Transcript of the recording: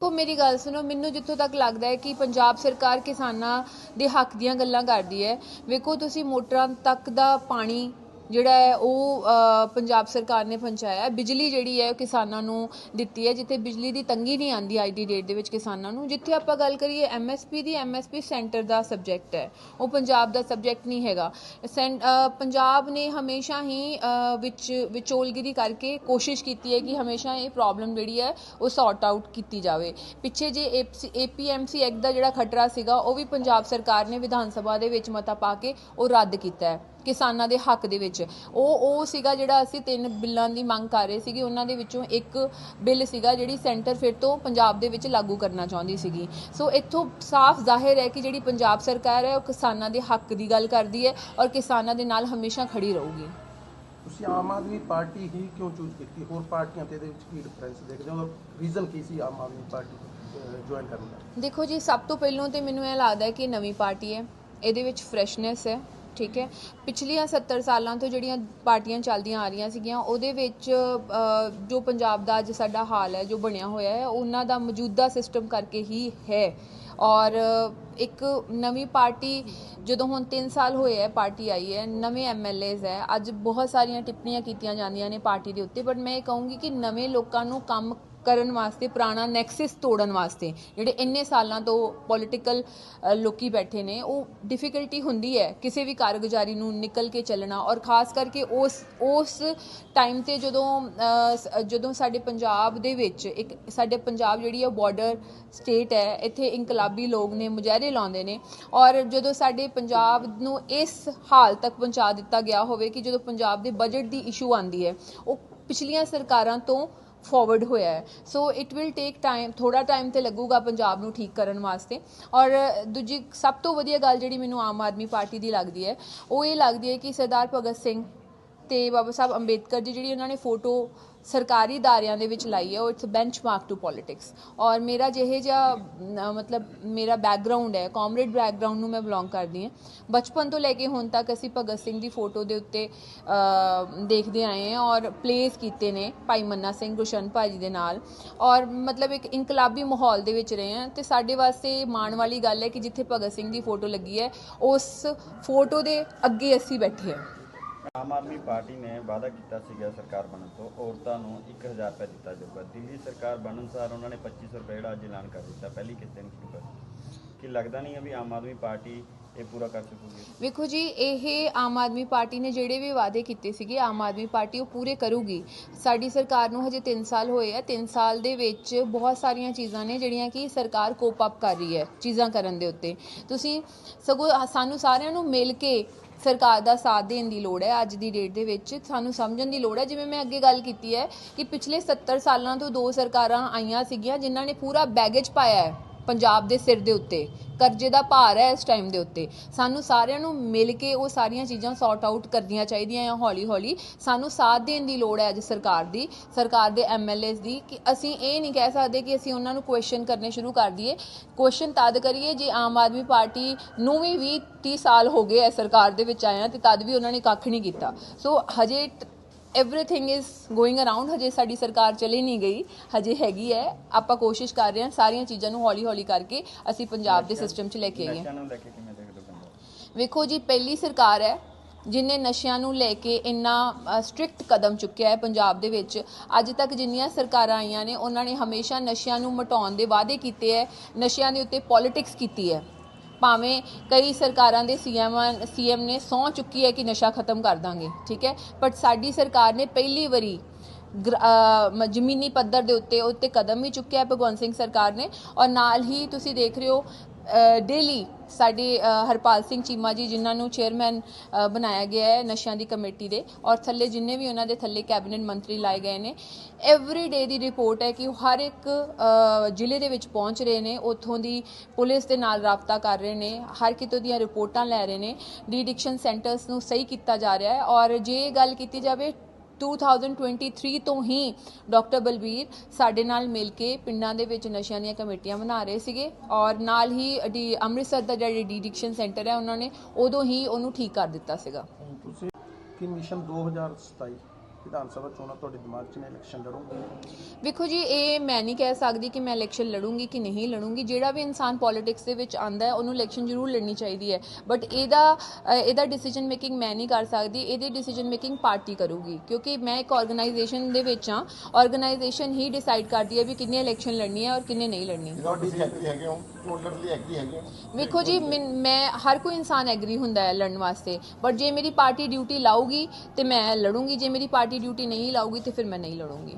ਕੋ ਮੇਰੀ ਗੱਲ ਸੁਣੋ, ਮੈਨੂੰ ਜਿੱਥੋਂ ਤੱਕ ਲੱਗਦਾ ਹੈ ਕਿ ਪੰਜਾਬ ਸਰਕਾਰ ਕਿਸਾਨਾਂ ਦੇ ਹੱਕ ਦੀਆਂ ਗੱਲਾਂ ਕਰਦੀ ਹੈ। ਵੇਖੋ, ਤੁਸੀਂ ਮੋਟਰਾਂ ਤੱਕ ਦਾ ਪਾਣੀ ਜਿਹੜਾ ਹੈ ਉਹ ਪੰਜਾਬ ਸਰਕਾਰ ਨੇ ਪਹੁੰਚਾਇਆ ਬਿਜਲੀ ਜਿਹੜੀ ਹੈ ਉਹ ਕਿਸਾਨਾਂ ਨੂੰ ਦਿੱਤੀ ਹੈ, ਜਿੱਥੇ ਬਿਜਲੀ ਦੀ ਤੰਗੀ ਨਹੀਂ ਆਂਦੀ ਅੱਜ ਦੀ ਡੇਟ ਦੇ ਵਿੱਚ ਕਿਸਾਨਾਂ ਨੂੰ। ਜਿੱਥੇ ਆਪਾਂ ਗੱਲ ਕਰੀਏ ਐਮਐਸਪੀ ਦੀ ਐਮਐਸਪੀ ਸੈਂਟਰ ਦਾ ਸਬਜੈਕਟ ਹੈ। ਉਹ ਪੰਜਾਬ ਦਾ ਸਬਜੈਕਟ ਨਹੀਂ ਹੈਗਾ। ਸੈਂ- ਪੰਜਾਬ ਨੇ ਹਮੇਸ਼ਾ ਹੀ ਵਿੱਚ, ਵਿਚੋਲਗਿਰੀ ਕਰਕੇ ਕੋਸ਼ਿਸ਼ ਕੀਤੀ ਹੈ ਕਿ ਹਮੇਸ਼ਾ ਇਹ ਪ੍ਰੋਬਲਮ ਜਿਹੜੀ ਹੈ ਉਹ ਸੌਰਟ ਆਊਟ ਕੀਤੀ ਜਾਵੇ। ਪਿੱਛੇ ਜੇ ਏਪੀਐਮਸੀ ਐਕਟ ਦਾ ਜਿਹੜਾ ਖਟਰਾ ਸੀਗਾ, ਉਹ ਵੀ ਪੰਜਾਬ ਸਰਕਾਰ ਨੇ ਵਿਧਾਨ ਸਭਾ ਦੇ ਵਿੱਚ ਮਤਾ ਪਾ ਕੇ ਉਹ ਰੱਦ ਕੀਤਾ ਹੈ। ਕਿਸਾਨਾਂ ਦੇ ਹੱਕ ਦੇ ਵਿੱਚ। ਉਹ ਉਹ ਸੀਗਾ ਜਿਹੜਾ ਅਸੀਂ ਤਿੰਨ ਬਿੱਲਾਂ ਦੀ ਮੰਗ ਕਰ ਰਹੇ ਸੀਗੇ ਉਹਨਾਂ ਦੇ ਵਿੱਚੋਂ ਇੱਕ ਬਿੱਲ ਸੀਗਾ ਜਿਹੜੀ ਸੈਂਟਰ ਫਿਰ ਤੋਂ ਪੰਜਾਬ ਦੇ ਵਿੱਚ ਲਾਗੂ ਕਰਨਾ ਚਾਹੁੰਦੀ ਸੀਗੀ। ਸੋ ਇੱਥੋਂ ਸਾਫ਼ ਜ਼ਾਹਿਰ ਹੈ ਕਿ ਜਿਹੜੀ ਪੰਜਾਬ ਸਰਕਾਰ ਹੈ ਉਹ ਕਿਸਾਨਾਂ ਦੇ ਹੱਕ ਦੀ ਗੱਲ ਕਰਦੀ ਹੈ ਔਰ ਕਿਸਾਨਾਂ ਦੇ ਨਾਲ ਹਮੇਸ਼ਾ ਖੜੀ ਰਹੂਗੀ। ਤੁਸੀਂ ਆਮ ਆਦਮੀ ਪਾਰਟੀ ਹੀ ਕਿਉਂ ਚੂਜ਼ ਕੀਤੀ? ਹੋਰ ਪਾਰਟੀਆਂ ਤੇ ਇਹਦੇ ਵਿੱਚ ਕੀ ਡਿਫਰੈਂਸ ਦੇਖਦੇ ਹੋ? ਰੀਜ਼ਨ ਕੀ ਸੀ ਆਮ ਆਦਮੀ ਪਾਰਟੀ ਜੁਆਇਨ ਕਰਨ ਦਾ? ਦੇਖੋ ਜੀ ਸਭ ਤੋਂ ਪਹਿਲਾਂ ਤੇ ਮੈਨੂੰ ਇਹ ਲੱਗਦਾ ਹੈ ਕਿ ਨਵੀਂ ਪਾਰਟੀ ਹੈ। ਇਹਦੇ ਵਿੱਚ ਫਰੈਸ਼ਨੈਸ ਹੈ। ਠੀਕ ਹੈ? ਪਿਛਲੀਆਂ 70 ਸਾਲਾਂ ਤੋਂ ਜਿਹੜੀਆਂ ਪਾਰਟੀਆਂ ਚੱਲਦੀਆਂ ਆ ਰਹੀਆਂ ਸੀਗੀਆਂ, ਉਹਦੇ ਵਿੱਚ ਜੋ ਪੰਜਾਬ ਦਾ ਅੱਜ ਸਾਡਾ ਹਾਲ ਹੈ, ਜੋ ਬਣਿਆ ਹੋਇਆ ਹੈ, ਉਹਨਾਂ ਦਾ ਮੌਜੂਦਾ ਸਿਸਟਮ ਕਰਕੇ ਹੀ ਹੈ। ਔਰ ਇੱਕ ਨਵੀਂ ਪਾਰਟੀ ਜਦੋਂ ਹੁਣ 3 ਸਾਲ ਹੋਏ ਹੈ, ਪਾਰਟੀ ਆਈ ਹੈ, ਨਵੇਂ ਐਮਐਲਏਜ਼ ਹੈ, ਅੱਜ ਬਹੁਤ ਸਾਰੀਆਂ ਟਿੱਪਣੀਆਂ ਕੀਤੀਆਂ ਜਾਂਦੀਆਂ ਨੇ ਪਾਰਟੀ ਦੇ ਉੱਤੇ ਬਟ ਮੈਂ ਇਹ ਕਹੂੰਗੀ ਕਿ ਨਵੇਂ ਲੋਕਾਂ ਨੂੰ ਕੰਮ ਕਰਨ ਵਾਸਤੇ, ਪੁਰਾਣਾ ਨੈਕਸਸ ਤੋੜਨ ਵਾਸਤੇ, ਜਿਹੜੇ ਇੰਨੇ ਸਾਲਾਂ ਤੋਂ ਪੋਲਿਟੀਕਲ ਲੋਕੀ ਬੈਠੇ ਨੇ, ਉਹ ਡਿਫਿਕਲਟੀ ਹੁੰਦੀ ਹੈ ਕਿਸੇ ਵੀ ਕਾਰਗੁਜ਼ਾਰੀ ਨੂੰ ਨਿਕਲ ਕੇ ਚੱਲਣਾ ਔਰ ਖਾਸ ਕਰਕੇ ਉਸ ਉਸ ਟਾਈਮ ਤੇ ਜਦੋਂ ਜਦੋਂ ਸਾਡੇ ਪੰਜਾਬ ਦੇ ਵਿੱਚ ਇੱਕ, ਸਾਡੇ ਪੰਜਾਬ ਜਿਹੜੀ ਹੈ ਬਾਰਡਰ ਸਟੇਟ ਹੈ, ਇੱਥੇ ਇਨਕਲਾਬੀ ਲੋਕ ਨੇ, ਮੁਜ਼ਾਹਰੇ ਲਾਉਂਦੇ ਨੇ ਔਰ ਜਦੋਂ ਸਾਡੇ ਪੰਜਾਬ ਨੂੰ ਇਸ ਹਾਲ ਤੱਕ ਪਹੁੰਚਾ ਦਿੱਤਾ ਗਿਆ ਹੋਵੇ ਕਿ ਜਦੋਂ ਪੰਜਾਬ ਦੇ ਬਜਟ ਦੀ ਇਸ਼ੂ ਆਂਦੀ ਹੈ, ਉਹ ਪਿਛਲੀਆਂ ਸਰਕਾਰਾਂ ਤੋਂ ਫਾਰਵਰਡ ਹੋਇਆ ਹੈ। So it will take time ਥੋੜਾ ਟਾਈਮ ਤੇ ਲੱਗੂਗਾ ਪੰਜਾਬ ਨੂੰ ਠੀਕ ਕਰਨ ਵਾਸਤੇ। ਔਰ ਦੂਜੀ ਸਭ ਤੋਂ ਵਧੀਆ ਗੱਲ ਜਿਹੜੀ ਮੈਨੂੰ ਆਮ ਆਦਮੀ ਪਾਰਟੀ ਦੀ ਲੱਗਦੀ ਹੈ, ਉਹ ਇਹ ਲੱਗਦੀ ਹੈ ਕਿ ਸਰਦਾਰ ਭਗਤ ਸਿੰਘ ਤੇ ਬਾਬਾ ਸਾਹਿਬ ਅੰਬੇਦਕਰ ਜੀ, ਜਿਹੜੀ ਉਹਨਾਂ ਨੇ ਫੋਟੋ ਸਰਕਾਰੀ ਦਾਇਰਿਆਂ ਦੇ ਵਿੱਚ ਲਾਈ ਹੈ, ਉਹ ਇਟਸ ਬੈਂਚਮਾਰਕ ਟੂ ਪੋਲਿਟਿਕਸ ਔਰ ਮੇਰਾ ਜਿਹੇ ਜਿਹਾ ਮਤਲਬ ਮੇਰਾ ਬੈਕਗ੍ਰਾਉਂਡ ਹੈ ਕਾਮਰੇਡ ਬੈਕਗ੍ਰਾਉਂਡ ਨੂੰ ਮੈਂ ਬਿਲੋਂਗ ਕਰਦੀ ਹਾਂ। ਬਚਪਨ ਤੋਂ ਲੈ ਕੇ ਹੁਣ ਤੱਕ ਅਸੀਂ ਭਗਤ ਸਿੰਘ ਦੀ ਫੋਟੋ ਦੇ ਉੱਤੇ ਦੇਖਦੇ ਆਏ ਹਾਂ ਔਰ ਪਲੇਸ ਕੀਤੇ ਨੇ ਭਾਈ ਮੰਨਾ ਸਿੰਘ ਗੁਸ਼ਨ ਭਾਜੀ ਦੇ ਨਾਲ। ਔਰ ਮਤਲਬ ਇੱਕ ਇਨਕਲਾਬੀ ਮਾਹੌਲ ਦੇ ਵਿੱਚ ਰਹੇ ਹਾਂ ਤੇ ਸਾਡੇ ਵਾਸਤੇ ਮਾਣ ਵਾਲੀ ਗੱਲ ਹੈ ਕਿ ਜਿੱਥੇ ਭਗਤ ਸਿੰਘ ਦੀ ਫੋਟੋ ਲੱਗੀ ਹੈ, ਉਸ ਫੋਟੋ ਦੇ ਅੱਗੇ ਅਸੀਂ ਬੈਠੇ ਹਾਂ। ਆਮ ਆਦਮੀ ਪਾਰਟੀ ਨੇ ਵਾਅਦਾ ਕੀਤਾ ਸੀਗਾ ਸਰਕਾਰ ਬਣਨ ਤੋਂ। ਔਰਤਾਂ ਨੂੰ 1000 ਰੁਪਏ ਦਿੱਤਾ ਜਾਊਗਾ। ਦਿੱਲੀ ਸਰਕਾਰ ਬਣਨ ਅਨੁਸਾਰ ਉਹਨਾਂ ਨੇ 2500 ਰੁਪਏ ਜਿਹੜਾ ਅੱਜ ਐਲਾਨ ਕਰ ਦਿੱਤਾ, ਪਹਿਲੀ ਕਿਸ਼ਤ ਨੂੰ ਸ਼ੁਰੂ ਕਰ ਕੀ ਲੱਗਦਾ ਨਹੀਂ ਹੈ ਵੀ ਆਮ ਆਦਮੀ ਪਾਰਟੀ ਇਹ ਪੂਰਾ ਕਰ ਸਕੂਗੀ? ਵੇਖੋ ਜੀ, ਇਹ ਆਮ ਆਦਮੀ ਪਾਰਟੀ ਨੇ ਜਿਹੜੇ ਵੀ ਵਾਅਦੇ ਕੀਤੇ ਸੀਗੇ, ਆਮ ਆਦਮੀ ਪਾਰਟੀ ਉਹ ਪੂਰੇ ਕਰੂਗੀ। ਸਾਡੀ ਸਰਕਾਰ ਨੂੰ ਹਜੇ 3 ਸਾਲ ਹੋਏ ਆ। 3 ਸਾਲ ਦੇ ਵਿੱਚ ਬਹੁਤ ਸਾਰੀਆਂ ਚੀਜ਼ਾਂ ਨੇ ਜਿਹੜੀਆਂ ਕਿ ਸਰਕਾਰ ਕੋਪ ਅਪ ਕਰ ਰਹੀ ਹੈ ਚੀਜ਼ਾਂ ਕਰਨ ਦੇ ਉੱਤੇ। ਤੁਸੀਂ ਸਗੋਂ ਸਾਨੂੰ ਸਾਰਿਆਂ ਨੂੰ ਮਿਲ ਕੇ ਸਰਕਾਰ ਦਾ ਸਾਥ ਦੇਣ ਦੀ ਲੋੜ ਹੈ ਅੱਜ ਦੀ ਡੇਟ ਦੇ ਵਿੱਚ। ਸਾਨੂੰ ਸਮਝਣ ਦੀ ਲੋੜ ਹੈ, ਜਿਵੇਂ ਮੈਂ ਅੱਗੇ ਗੱਲ ਕੀਤੀ ਹੈ ਕਿ ਪਿਛਲੇ 70 ਸਾਲਾਂ ਤੋਂ ਦੋ ਸਰਕਾਰਾਂ ਆਈਆਂ ਸੀਗੀਆਂ, ਜਿਨ੍ਹਾਂ ਨੇ ਪੂਰਾ ਬੈਗੇਜ ਪਾਇਆ ਹੈ। ਪੰਜਾਬ ਦੇ ਸਿਰ ਦੇ ਉੱਤੇ, ਕਰਜ਼ੇ ਦਾ ਭਾਰ ਹੈ ਇਸ ਟਾਈਮ ਦੇ ਉੱਤੇ। ਸਾਨੂੰ ਸਾਰਿਆਂ ਨੂੰ ਮਿਲ ਕੇ ਉਹ ਸਾਰੀਆਂ ਚੀਜ਼ਾਂ ਸੌਰਟ ਆਊਟ ਕਰਦੀਆਂ ਚਾਹੀਦੀਆਂ ਆ ਹੌਲੀ ਹੌਲੀ ਸਾਨੂੰ ਸਾਥ ਦੇਣ ਦੀ ਲੋੜ ਹੈ ਅੱਜ ਸਰਕਾਰ ਦੀ, ਸਰਕਾਰ ਦੇ ਐਮਐਲਏਸ ਦੀ ਕਿ ਅਸੀਂ ਇਹ ਨਹੀਂ ਕਹਿ ਸਕਦੇ ਕਿ ਅਸੀਂ ਉਹਨਾਂ ਨੂੰ ਕੁਐਸਚਨ ਕਰਨੇ ਸ਼ੁਰੂ ਕਰ ਦਈਏ। ਕੁਐਸਚਨ ਤਦ ਕਰੀਏ ਜੇ ਆਮ ਆਦਮੀ ਪਾਰਟੀ ਨੂੰ ਵੀ 20 30 ਸਾਲ ਹੋ ਗਏ ਐ ਸਰਕਾਰ ਦੇ ਵਿੱਚ ਆਇਆ ਤੇ ਤਦ ਵੀ ਉਹਨਾਂ ਨੇ ਕੱਖ ਨਹੀਂ ਕੀਤਾ। ਸੋ ਹਜੇ ਐਵਰੀਥਿੰਗ ਇਜ਼ ਗੋਇੰਗ ਅਰਾਊਂਡ ਹਜੇ ਸਾਡੀ ਸਰਕਾਰ ਚਲੀ ਨਹੀਂ ਗਈ ਹਜੇ ਹੈਗੀ ਹੈ ਆਪਾਂ ਕੋਸ਼ਿਸ਼ ਕਰ ਰਹੇ ਹਾਂ ਸਾਰੀਆਂ ਚੀਜ਼ਾਂ ਨੂੰ ਹੌਲੀ ਹੌਲੀ ਕਰਕੇ ਅਸੀਂ ਪੰਜਾਬ ਦੇ ਸਿਸਟਮ 'ਚ ਲੈ ਕੇ ਆਈਏ। ਨਸ਼ਿਆਂ ਨੂੰ ਲੈ ਕੇ ਕਿਵੇਂ ਦੇਖਦੇ ਹੋ ਵੇਖੋ ਜੀ ਪਹਿਲੀ ਸਰਕਾਰ ਹੈ ਜਿਨੇ ਨਸ਼ਿਆਂ ਨੂੰ ਲੈ ਕੇ ਇੰਨਾ ਸਟ੍ਰਿਕਟ ਕਦਮ ਚੁੱਕਿਆ ਹੈ ਪੰਜਾਬ ਦੇ ਵਿੱਚ। ਅੱਜ ਤੱਕ ਜਿੰਨੀਆਂ ਸਰਕਾਰਾਂ ਆਈਆਂ ਨੇ ਉਹਨਾਂ ਨੇ ਹਮੇਸ਼ਾ ਨਸ਼ਿਆਂ ਨੂੰ ਮਟਾਉਣ ਦੇ ਵਾਅਦੇ ਕੀਤੇ ਹੈ ਨਸ਼ਿਆਂ ਦੇ ਉੱਤੇ ਪੋਲਿਟਿਕਸ ਕੀਤੀ ਹੈ। ਭਾਵੇਂ ਕਈ ਸਰਕਾਰਾਂ ਦੇ ਸੀਐਮ ਸੀਐਮ ਨੇ ਸਹੁੰ ਚੁੱਕੀ ਹੈ ਕਿ ਨਸ਼ਾ ਖਤਮ ਕਰ ਦਾਂਗੇ, ਠੀਕ ਹੈ? ਬਟ ਸਾਡੀ ਸਰਕਾਰ ਨੇ ਪਹਿਲੀ ਵਾਰੀ ਅਹ ਜ਼ਮੀਨੀ ਪੱਧਰ ਦੇ ਉੱਤੇ ਉੱਤੇ ਕਦਮ ਵੀ ਚੁੱਕਿਆ ਭਗਵੰਤ ਸਿੰਘ ਸਰਕਾਰ ਨੇ। ਔਰ ਨਾਲ ਹੀ ਤੁਸੀਂ ਦੇਖ ਰਹੇ ਹੋ ਡੇਲੀ ਸਾਡੇ ਹਰਪਾਲ ਸਿੰਘ ਚੀਮਾ ਜੀ ਜਿਨ੍ਹਾਂ ਨੂੰ ਚੇਅਰਮੈਨ ਬਣਾਇਆ ਗਿਆ ਹੈ ਨਸ਼ਿਆਂ ਦੀ ਕਮੇਟੀ ਦੇ ਔਰ ਥੱਲੇ ਜਿੰਨੇ ਵੀ ਉਹਨਾਂ ਦੇ ਥੱਲੇ ਕੈਬਨਿਟ ਮੰਤਰੀ ਲਾਏ ਗਏ ਨੇ ਐਵਰੀ ਡੇ ਦੀ ਰਿਪੋਰਟ ਹੈ ਕਿ ਉਹ ਹਰ ਇੱਕ ਜ਼ਿਲ੍ਹੇ ਦੇ ਵਿੱਚ ਪਹੁੰਚ ਰਹੇ ਨੇ, ਉੱਥੋਂ ਦੀ ਪੁਲਿਸ ਦੇ ਨਾਲ ਰਾਬਤਾ ਕਰ ਰਹੇ ਨੇ, ਹਰ ਕਿਤੋਂ ਦੀਆਂ ਰਿਪੋਰਟਾਂ ਲੈ ਰਹੇ ਨੇ ਡੀ ਸੈਂਟਰਸ ਨੂੰ ਸਹੀ ਕੀਤਾ ਜਾ ਰਿਹਾ ਹੈ ਔਰ ਜੇ ਗੱਲ ਕੀਤੀ ਜਾਵੇ 2023 ਤੋਂ ਹੀ ਡਾਕਟਰ ਬਲਬੀਰ ਸਾਡੇ ਨਾਲ ਮਿਲ ਕੇ ਪਿੰਡਾਂ ਦੇ ਵਿੱਚ ਨਸ਼ਿਆਂ ਦੀਆਂ ਕਮੇਟੀਆਂ ਬਣਾ ਰਹੇ ਸੀਗੇ ਔਰ ਨਾਲ ਹੀ ਡੀ ਅੰਮ੍ਰਿਤਸਰ ਦਾ ਜਿਹੜਾ ਡੀਡਿਕਸ਼ਨ ਸੈਂਟਰ ਹੈ ਉਹਨਾਂ ਨੇ ਉਦੋਂ ਹੀ ਉਹਨੂੰ ਠੀਕ ਕਰ ਦਿੱਤਾ ਸੀਗਾ। ਤੁਸੀਂ ਕਿ ਮਿਸ਼ਨ 2027 ਵਿਧਾਨ ਸਭਾ ਚੋਣਾਂ ਤੁਹਾਡੇ ਦਿਮਾਗ 'ਚ ਨੇ ਇਲੈਕਸ਼ਨ ਲੜੋਗੇ ਵੇਖੋ ਜੀ ਇਹ ਮੈਂ ਨਹੀਂ ਕਹਿ ਸਕਦੀ ਕਿ ਮੈਂ ਇਲੈਕਸ਼ਨ ਲੜੂੰਗੀ ਕਿ ਨਹੀਂ ਲੜੂੰਗੀ। ਜਿਹੜਾ ਵੀ ਇਨਸਾਨ ਪੋਲਿਟਿਕਸ ਦੇ ਵਿੱਚ ਆਂਦਾ ਹੈ ਉਹਨੂੰ ਇਲੈਕਸ਼ਨ ਜ਼ਰੂਰ ਲੜਨੀ ਚਾਹੀਦੀ ਹੈ। ਬਟ ਇਹਦਾ ਅ, ਇਹਦਾ ਡਿਸੀਜਨ ਮੇਕਿੰਗ ਮੈਂ ਨਹੀਂ ਕਰ ਸਕਦੀ ਇਹਦੀ ਡਿਸੀਜਨ ਮੇਕਿੰਗ ਪਾਰਟੀ ਕਰੂਗੀ। ਕਿਉਂਕਿ ਮੈਂ ਇੱਕ ਆਰਗੇਨਾਈਜੇਸ਼ਨ ਦੇ ਵਿੱਚ ਹਾਂ ਆਰਗੇਨਾਈਜੇਸ਼ਨ ਹੀ ਡਿਸਾਈਡ ਕਰਦੀ ਹੈ ਵੀ ਕਿੰਨੇ ਇਲੈਕਸ਼ਨ ਲੜਨੀ ਹੈ ਔਰ ਕਿੰਨੇ ਨਹੀਂ ਲੜਨੀ। ਤੁਹਾਡੀ ਐਗਰੀ ਹੈਗੇ ਹੋ ਚੋਣ ਲੜਨ ਲਈ ਐਗਰੀ ਹੈਗੇ ਹੋ। ਵੇਖੋ ਜੀ ਮੈਨ- ਮੈਂ ਹਰ ਕੋਈ ਇਨਸਾਨ ਐਗਰੀ ਹੁੰਦਾ ਹੈ ਲੜਨ ਵਾਸਤੇ। ਬਟ ਜੇ ਮੇਰੀ ਪਾਰਟੀ ਡਿਊਟੀ ਲਾਊਗੀ ਤੇ ਮੈਂ ਲੜੂੰਗੀ ਜੇ ਮੇਰੀ ਪਾਰਟੀ ਡਿਊਟੀ ਨਹੀਂ ਲਾਊਗੀ ਤੇ ਫਿਰ ਮੈਂ ਨਹੀਂ ਲੜੂੰਗੀ